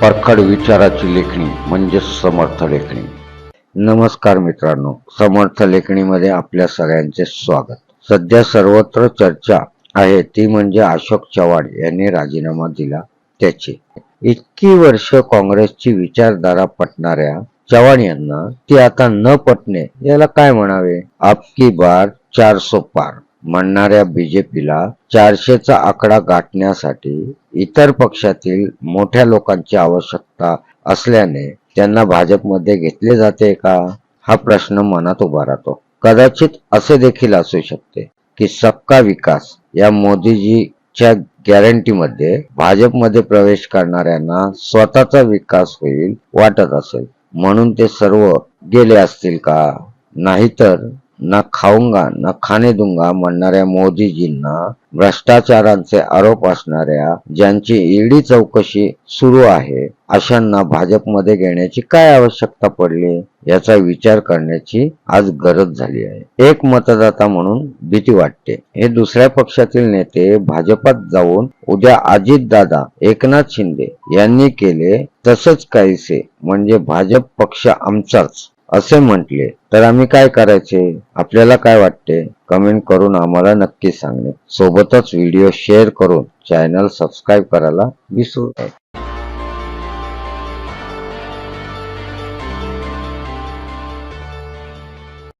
परखड विचाराची लेखणी म्हणजे समर्थ लेखणी. नमस्कार मित्रांनो समर्थ लेखणीमध्ये आपल्या सगळ्यांचे स्वागत. सध्या सर्वत्र चर्चा आहे ती म्हणजे अशोक चव्हाण यांनी राजीनामा दिला त्याची. इतकी वर्ष काँग्रेसची विचारधारा पटणाऱ्या चव्हाण यांना ती आता न पटणे याला काय म्हणावे? आपकी बार चारसो पार. म्हणणाऱ्या बीजेपीला चारशेचा आकडा गाठण्यासाठी इतर पक्षातील मोठ्या लोकांची आवश्यकता असल्याने त्यांना भाजपमध्ये घेतले जाते का? हा प्रश्न मनात उभा राहतो. कदाचित असे देखील असू शकते की सबका विकास या मोदीजीच्या गॅरंटीमध्ये भाजपमध्ये प्रवेश करणाऱ्यांना स्वतःचा विकास होईल वाटत असेल. म्हणून ते सर्व गेले असतील का? नाहीतर ना खाऊंगा ना खाणे दुंगा म्हणणाऱ्या मोदीजींना भ्रष्टाचारांचे आरोप असणाऱ्या ज्यांची ईडी चौकशी सुरू आहे अशांना भाजपमध्ये घेण्याची काय आवश्यकता पडली याचा विचार करण्याची आज गरज झाली आहे. एक मतदाता म्हणून भीती वाटते. हे दुसऱ्या पक्षातील नेते भाजपात जाऊन उद्या अजितदादा एकनाथ शिंदे यांनी केले तसंच काहीसे. म्हणजे भाजप पक्ष आमचाच. असे म्हटले तर आम्ही काय करायचे? आपल्याला काय वाटते? कमेंट करून आम्हाला नक्की सांगणे. सोबतच व्हिडिओ शेअर करून चॅनल सबस्क्राईब करायला विसरू नये